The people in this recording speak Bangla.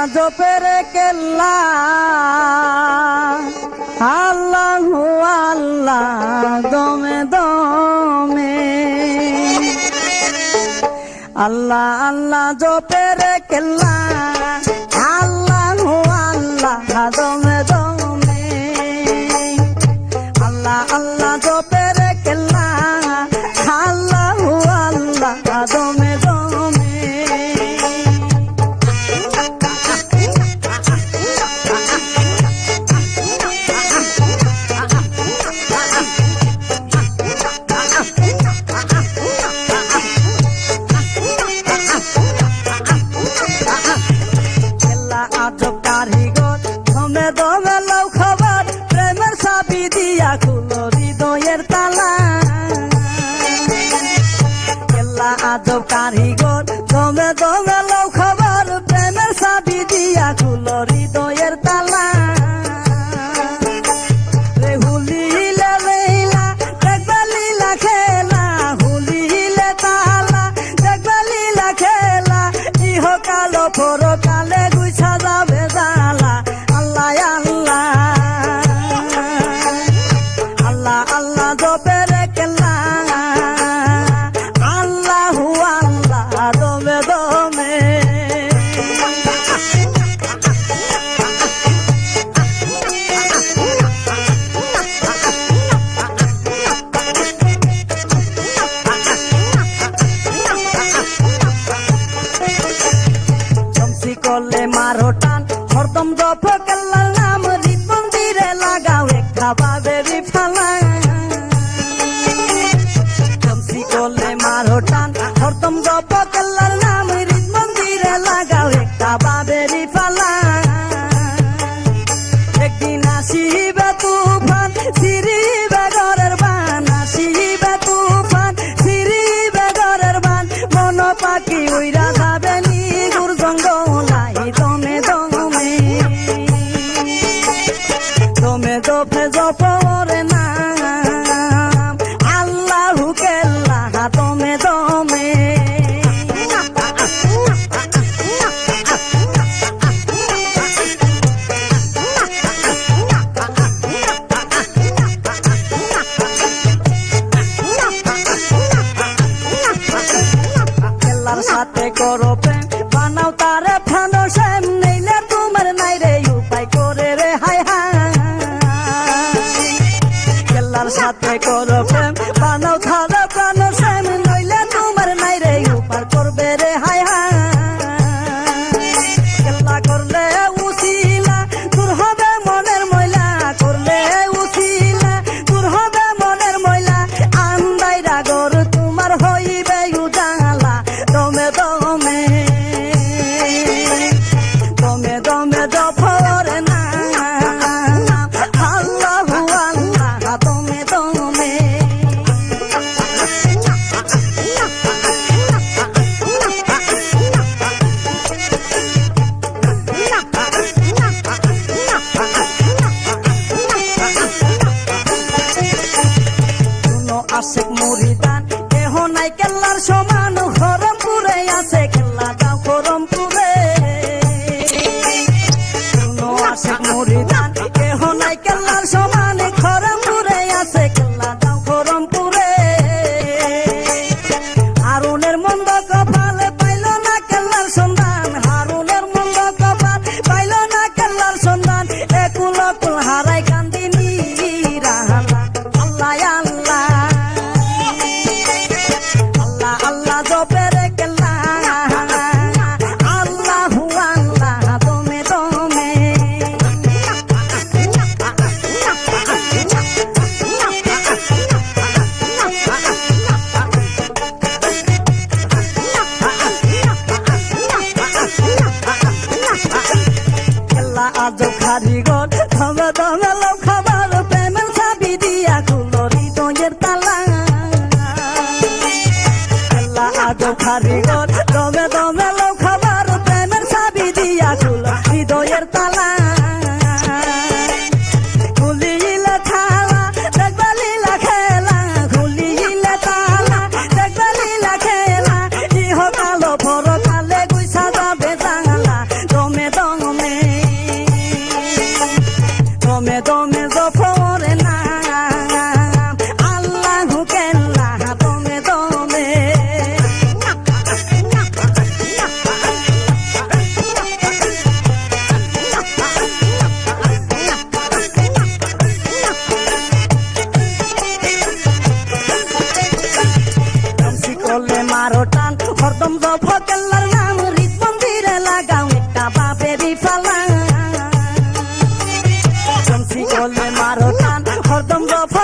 আজবের কেল্লা। আল্লাহ আল্লাহ দমে দমে। আল্লাহ আল্লাহ জপের কেল্লা। আল্লাহ আল্লাহ দমে দমে। আল্লাহ আল্লাহ জপের কেল্লা। আল্লাহ আল্লাহ দমে দমে। আজব কারিগর করলে মারো টান। হরদম জপ কাল্লা নাম রিপন দিরে লাগাও একটা বাবে রিফালা জমসি কলে মারো টান। হরদম জপ কাল্লা নাম রিপন দিরে লাগাও একটা বাবে রিফালা একদিন আসিবে তুফান সিরিবে ঘরের বান। আসিবে তুফান সিরিবে ঘরের বান। মন পাখি উইরা অপর নাম। আল্লাহ কেল্লা দমে। দমে সাথে করো সাথে করো প্রেম কারিগর দমে দমে লোক খাবার প্রেমের সাবি দিয়া খুল হৃদয়ের তালা হরদম দফ কেল্লার নাম হৃদ মন্দিরে লাগাও, একটা বাপে বিফালা চমসি কলে মারো টান, হরদম দফ